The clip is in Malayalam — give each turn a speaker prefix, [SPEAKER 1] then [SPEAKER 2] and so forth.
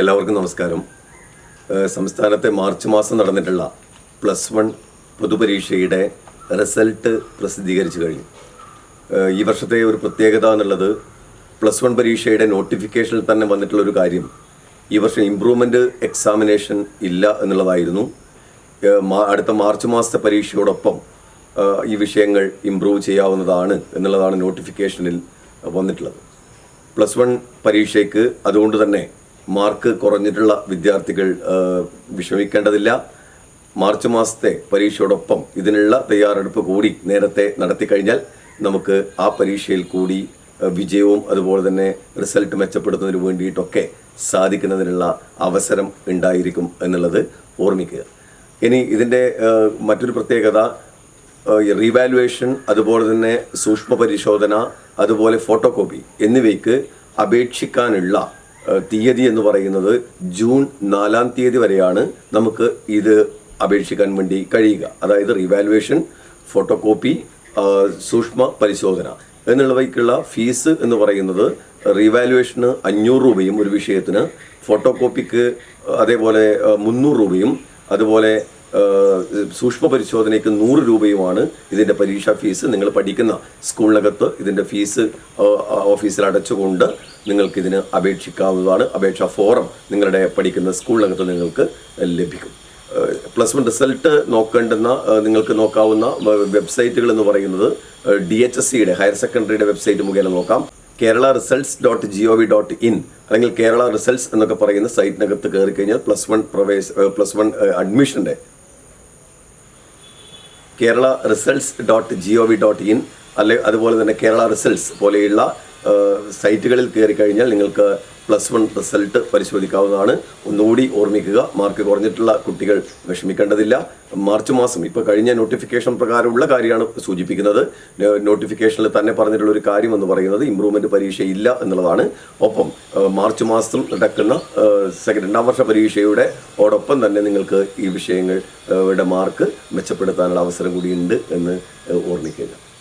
[SPEAKER 1] എല്ലാവർക്കും നമസ്കാരം. സംസ്ഥാനത്തെ മാർച്ച് മാസം നടന്നിട്ടുള്ള പ്ലസ് വൺ പൊതുപരീക്ഷയുടെ റിസൾട്ട് പ്രസിദ്ധീകരിച്ചു കഴിഞ്ഞു. ഈ വർഷത്തെ ഒരു പ്രത്യേകത എന്നുള്ളത് പ്ലസ് വൺ പരീക്ഷയുടെ നോട്ടിഫിക്കേഷനിൽ തന്നെ വന്നിട്ടുള്ള ഒരു കാര്യം. ഈ വർഷം ഇമ്പ്രൂവ്മെന്റ് എക്സാമിനേഷൻ ഇല്ല എന്നുള്ളതായിരുന്നു. അടുത്ത മാർച്ച് മാസത്തെ പരീക്ഷയോടൊപ്പം ഈ വിഷയങ്ങൾ ഇമ്പ്രൂവ് ചെയ്യാവുന്നതാണ് എന്നുള്ളതാണ് നോട്ടിഫിക്കേഷനിൽ വന്നിട്ടുള്ളത്. പ്ലസ് വൺ പരീക്ഷയ്ക്ക് അതുകൊണ്ട് തന്നെ മാർക്ക് കുറഞ്ഞിട്ടുള്ള വിദ്യാർത്ഥികൾ വിഷമിക്കേണ്ടതില്ല. മാർച്ച് മാസത്തെ പരീക്ഷയോടൊപ്പം ഇതിനുള്ള തയ്യാറെടുപ്പ് കൂടി നേരത്തെ നടത്തി കഴിഞ്ഞാൽ നമുക്ക് ആ പരീക്ഷയിൽ കൂടി വിജയവും അതുപോലെ തന്നെ റിസൾട്ട് മെച്ചപ്പെടുത്തുന്നതിന് വേണ്ടിയിട്ടൊക്കെ സാധിക്കുന്നതിനുള്ള അവസരം ഉണ്ടായിരിക്കും എന്നുള്ളത് ഓർമ്മിക്കുക. ഇനി ഇതിന്റെ മറ്റൊരു പ്രത്യേകത റീവാലുവേഷൻ അതുപോലെ തന്നെ സൂക്ഷ്മ പരിശോധന അതുപോലെ ഫോട്ടോ കോപ്പി എന്നിവയ്ക്ക് അപേക്ഷിക്കാനുള്ള തീയതി എന്ന് പറയുന്നത് ജൂൺ നാലാം തീയതി വരെയാണ് നമുക്ക് ഇത് അപേക്ഷിക്കാൻ വേണ്ടി കഴിയുക. അതായത് റീവാലുവേഷൻ ഫോട്ടോകോപ്പി സൂക്ഷ്മ പരിശോധന. എന്നുള്ളവയ്ക്കുള്ള ഫീസ് എന്ന് പറയുന്നത് റീവാലുവേഷന് അഞ്ഞൂറ് രൂപയും ഒരു വിഷയത്തിന് ഫോട്ടോകോപ്പിക്ക് അതേപോലെ മുന്നൂറ് രൂപയും അതുപോലെ സൂക്ഷ്മ പരിശോധനയ്ക്ക് നൂറ് രൂപയുമാണ് ഇതിന്റെ പരീക്ഷാ ഫീസ്. നിങ്ങൾ പഠിക്കുന്ന സ്കൂളിനകത്ത് ഇതിന്റെ ഫീസ് ഓഫീസിൽ അടച്ചുകൊണ്ട് നിങ്ങൾക്ക് ഇതിന് അപേക്ഷിക്കാവുന്നതാണ്. അപേക്ഷാ ഫോറം നിങ്ങളുടെ പഠിക്കുന്ന സ്കൂളിനകത്ത് നിങ്ങൾക്ക് ലഭിക്കും. പ്ലസ് വൺ റിസൾട്ട് നോക്കേണ്ടുന്ന നിങ്ങൾക്ക് നോക്കാവുന്ന വെബ്സൈറ്റുകൾ എന്ന് പറയുന്നത് ഡി എച്ച് എസ് സിയുടെ ഹയർ സെക്കൻഡറിയുടെ വെബ്സൈറ്റ് മുഖേന നോക്കാം. Kerala results dot G O V dot in അല്ലെങ്കിൽ കേരള റിസൾട്ട്സ് എന്നൊക്കെ പറയുന്ന സൈറ്റിനകത്ത് കയറി കഴിഞ്ഞാൽ പ്ലസ് വൺ പ്രവേശ plus one അഡ്മിഷന്റെ Kerala results dot G O V dot in അല്ലെ അതുപോലെ തന്നെ കേരള റിസൾട്ട്സ് പോലെയുള്ള സൈറ്റുകളിൽ കയറി കഴിഞ്ഞാൽ നിങ്ങൾക്ക് പ്ലസ് വൺ റിസൾട്ട് പരിശോധിക്കാവുന്നതാണ്. ഒന്നുകൂടി ഓർമ്മിക്കുക മാർക്ക് കുറഞ്ഞിട്ടുള്ള കുട്ടികൾ വിഷമിക്കേണ്ടതില്ല. മാർച്ച് മാസം ഇപ്പോൾ കഴിഞ്ഞ നോട്ടിഫിക്കേഷൻ പ്രകാരമുള്ള കാര്യമാണ് സൂചിപ്പിക്കുന്നത്. നോട്ടിഫിക്കേഷനിൽ തന്നെ പറഞ്ഞിട്ടുള്ള ഒരു കാര്യം എന്ന് പറയുന്നത് ഇമ്പ്രൂവ്മെന്റ് പരീക്ഷ ഇല്ല എന്നുള്ളതാണ്. ഒപ്പം മാർച്ച് മാസം നടക്കുന്ന സെക്കൻഡ് രണ്ടാം വർഷ പരീക്ഷയുടെ ഓടൊപ്പം തന്നെ നിങ്ങൾക്ക് ഈ വിഷയങ്ങളുടെ മാർക്ക് മെച്ചപ്പെടുത്താനുള്ള അവസരം കൂടിയുണ്ട് എന്ന് ഓർമ്മിക്കുക.